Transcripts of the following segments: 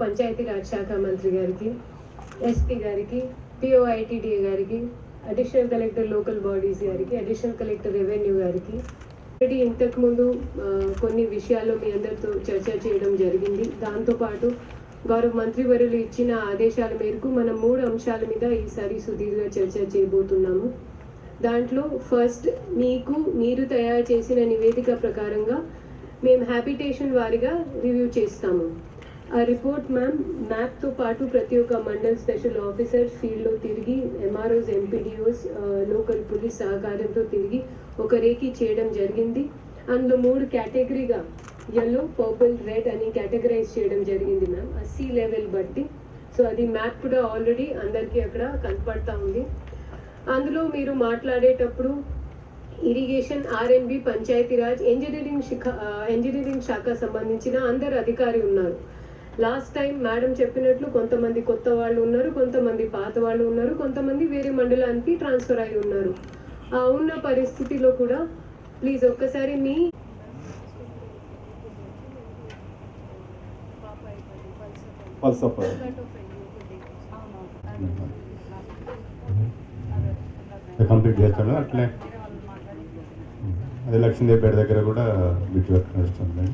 పంచాయతీ గౌరవ పంచాయతీరాజ్ శాఖ మంత్రి గారికి ఎస్పీ గారికి పిఓఐటిడిఏ గారికి అడిషనల్ కలెక్టర్ లోకల్ బాడీస్ గారికి అడిషనల్ కలెక్టర్ రెవెన్యూ గారికి. ఆల్రెడీ ఇంతకుముందు కొన్ని విషయాల్లో మీ అందరితో చర్చ చేయడం జరిగింది. దాంతోపాటు గౌరవ మంత్రివర్యులు ఇచ్చిన ఆదేశాల మేరకు మనం మూడు అంశాల మీద ఈసారి సుదీర్ఘ చర్చ చేయబోతున్నాము. దాంట్లో ఫస్ట్ మీకు మీరు తయారు చేసిన నివేదిక ప్రకారంగా మేము హ్యాబిటేషన్ వారిగా రివ్యూ చేస్తాము. ఆ రిపోర్ట్ మ్యామ్ మ్యాప్తో పాటు ప్రతి ఒక్క మండల్ స్పెషల్ ఆఫీసర్ ఫీల్డ్లో తిరిగి ఎంఆర్ఓస్ ఎంపీడీఓస్ లోకల్ పోలీస్ సహకారంతో తిరిగి ఒక రేఖీ చేయడం జరిగింది. అందులో మూడు కేటగిరీగా ఎల్లో పర్పుల్ రెడ్ అని కేటగరైజ్ చేయడం జరిగింది మ్యామ్. ఆ సీ లెవెల్ బట్టి. సో అది మ్యాప్ కూడా ఆల్రెడీ అందరికీ అక్కడ కనపడతా ఉంది. అందులో మీరు మాట్లాడేటప్పుడు ఇరిగేషన్ ఆర్ఎంబి పంచాయతీరాజ్ ఇంజనీరింగ్ శాఖ ఇంజనీరింగ్ శాఖ సంబంధించిన అందరు అధికారి ఉన్నారు. లాస్ట్ టైం మేడం చెప్పినట్లు కొంతమంది కొత్త వాళ్ళు ఉన్నారు కొంతమంది పాత వాళ్ళు ఉన్నారు కొంతమంది వేరే మండలానికి ట్రాన్స్ఫర్ అయి ఉన్నారు. ఆ ఉన్న పరిస్థితిలో కూడా ప్లీజ్ ఒక్కసారి మీ కంప్లీట్ చేస్తాడు అట్లే అదే లక్ష్మీదేవిపేట దగ్గర కూడా బిట్ వర్క్ నడుస్తుంది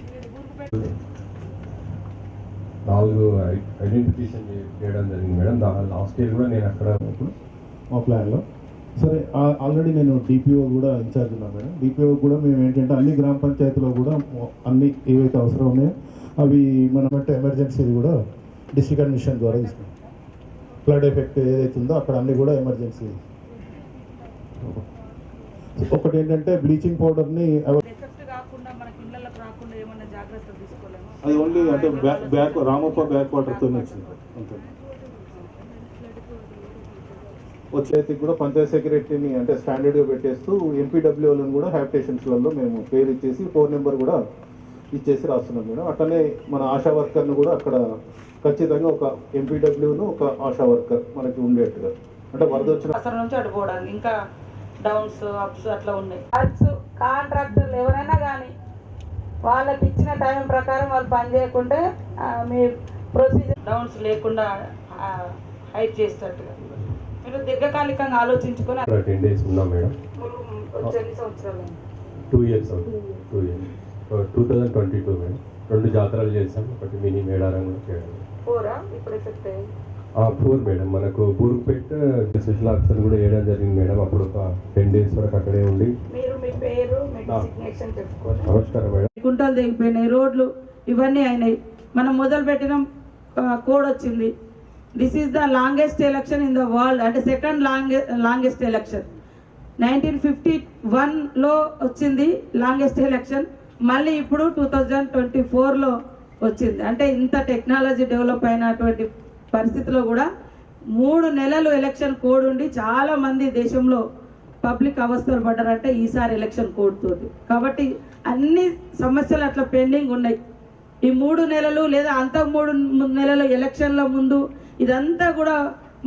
నాలుగు ఐడెంటిఫికేషన్ చేయడం జరిగింది మేడం. దా లాస్ట్ ఇయర్ కూడా నేను అక్కడ మా ప్లాన్లో సరే ఆల్రెడీ నేను డిపిఓ కూడా ఇన్ఛార్జ్ ఉన్నాను మేడం. డిపిఓ కూడా మేము ఏంటంటే అన్ని గ్రామ పంచాయతీలో కూడా అన్ని ఏవైతే అవసరం ఉన్నాయో అవి మనం అంటే ఎమర్జెన్సీ కూడా డిస్ట్రిక్ట్ అడ్మిషన్ ద్వారా ఇస్తాం ఫ్లడ్ ఎఫెక్ట్ ఏదైతే ఉందో అక్కడ అన్ని కూడా ఎమర్జెన్సీ ఒకటి ఏంటంటే బ్లీచింగ్ పౌడర్ని అది ఓన్లీ అంటే బ్యాక్ బ్యాక్ రామప్ప బ్యాక్ వాటర్తో వచ్చింది. అంతే. వచ్చేది కూడా పంచాయత్ సెక్రటరీని అంటే స్టాండర్డ్గా పెట్టేస్తూ ఎంపీడబ్ల్యూలను కూడా హ్యాబిటేషన్స్లలో మేము పేరు ఇచ్చేసి ఫోన్ నెంబర్ కూడా ఇచ్చేసి రాస్తున్నాం మేడం. అట్లనే మన ఆశా వర్కర్ను కూడా అక్కడ ఖచ్చితంగా ఒక ఎంపీడబ్ల్యూను ఒక ఆశా వర్కర్ మనకి ఉండేట్టుగా. అంటే వరద వచ్చిన అసలు నుంచి అటు ఇంకా డౌన్స్ అప్స్ అట్లా ఉన్నాయి. కాంట్రాక్టర్లు ఎవరైనా కానీ వాళ్ళకి ఇచ్చిన టైం ప్రకారం వాళ్ళు పని చేయకుంటే ఆ, మీ ప్రొసీజర్ డౌన్స్ లేకుండా హైట్ చేసేటట్టుగా. మీరు దీర్ఘకాలికంగా ఆలోచించుకొని అక్కడ టెన్ డేస్ ఉన్నాం మేడం. టూ ఇయర్స్ అవుతుంది. Two years. Two thousand twenty two madam. రెండు జాతరలు చేసాం ఒకటి మినీ మేడారం కూడా చేయడం. ఫోర్? మేడం. మనకు బూరుపేట స్పెషల్ ఆఫీసర్ కూడా వేయడం జరిగింది మేడం. అప్పుడు ఒక టెన్ డేస్ వరకు అక్కడే ఉండి. మీరు మీ పేరు కుంటలు తెగిపోయినాయి రోడ్లు ఇవన్నీ అయినాయి. మనం మొదలు పెట్టిన కోడ్ వచ్చింది. This is the longest election in the world అంటే సెకండ్ లాంగె లాంగెస్ట్ ఎలక్షన్ నైన్టీన్ ఫిఫ్టీ వన్లో వచ్చింది లాంగెస్ట్ ఎలక్షన్ మళ్ళీ ఇప్పుడు టూ థౌజండ్ ట్వంటీ ఫోర్లో వచ్చింది. అంటే ఇంత టెక్నాలజీ డెవలప్ అయినటువంటి పరిస్థితిలో కూడా మూడు నెలలు ఎలక్షన్ కోడ్ ఉండి చాలా మంది దేశంలో పబ్లిక్ అవస్థలు పడ్డారంటే ఈసారి ఎలక్షన్ కోడ్ కాబట్టి అన్ని సమస్యలు అట్లా పెండింగ్ ఉన్నాయి. ఈ మూడు నెలలు లేదా అంత మూడు నెలలు ఎలక్షన్ల ముందు ఇదంతా కూడా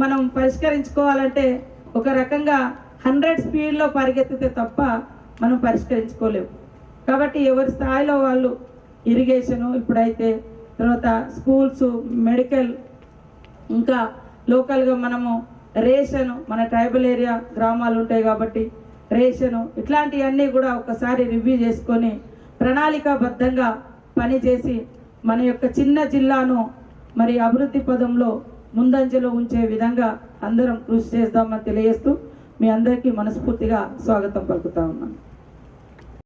మనం పరిష్కరించుకోవాలంటే ఒక రకంగా హండ్రెడ్ స్పీడ్లో పరిగెత్తితే తప్ప మనం పరిష్కరించుకోలేము. కాబట్టి ఎవరి స్థాయిలో వాళ్ళు ఇరిగేషను ఇప్పుడైతే తర్వాత స్కూల్స్ మెడికల్ ఇంకా లోకల్గా మనము రేషను మన ట్రైబల్ ఏరియా గ్రామాలు ఉంటాయి కాబట్టి రేషను ఇట్లాంటివన్నీ కూడా ఒకసారి రివ్యూ చేసుకొని ప్రణాళికాబద్ధంగా పనిచేసి మన యొక్క చిన్న జిల్లాను మరి అభివృద్ధి పదంలో ముందంజలో ఉంచే విధంగా అందరం కృషి చేద్దామని తెలియజేస్తూ మీ అందరికీ మనస్ఫూర్తిగా స్వాగతం పలుకుతా ఉన్నాను.